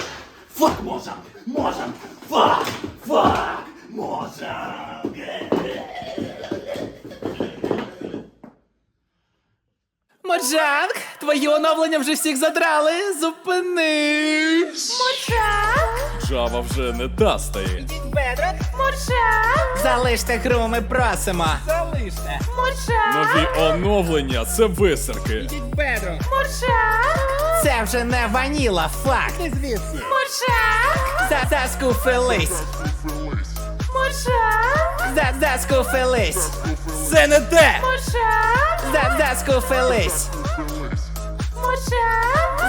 Fuck more zombie. More. Fuck. Fuck. More. Моджанг, твої оновлення вже всіх задрали. Зупинись. Джава вже не та стоїть. Залиште гру, ми просимо. Залиште. Нові оновлення це висерки. Це вже не ваніла, фак. За- Заскуфились. За- Заскуфились. Це не те! За- Заскуфились.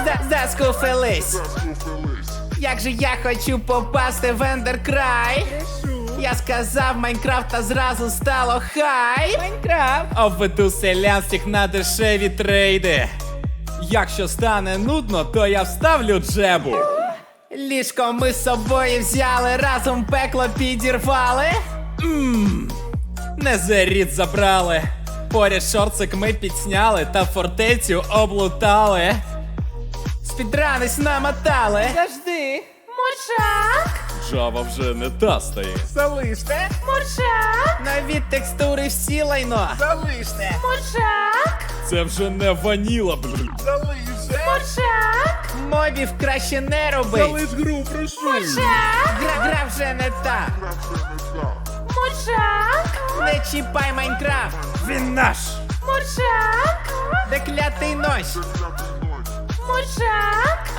За- Заскуфились. Як же я хочу попасти в ендеркрай. Я сказав Майнкрафт, та зразу стало хай. Майнкрафт. Обведу селянських на дешеві трейди. Якщо стане нудно, то я вставлю джебу. Ліжко ми з собою взяли, разом пекло підірвали. Ммм, Незеріт забрали. Поряд шорцик ми підсняли та фортецю облутали. Спідранись намотали. Завжди. Джава вже не та стоїть. Залиште. Нові текстури всі лайно. Залиште. Це вже не ваніла, блін. Мобів краще не робить. гру, прошу. Гра, гра вже не та. Не чіпай Майнкрафт. Він наш. Де клятий нось.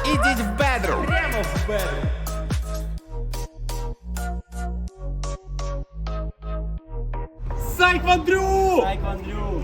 Ідіть в бедру. Прямо в бедру. Сайк Вандрю! Айквандрю!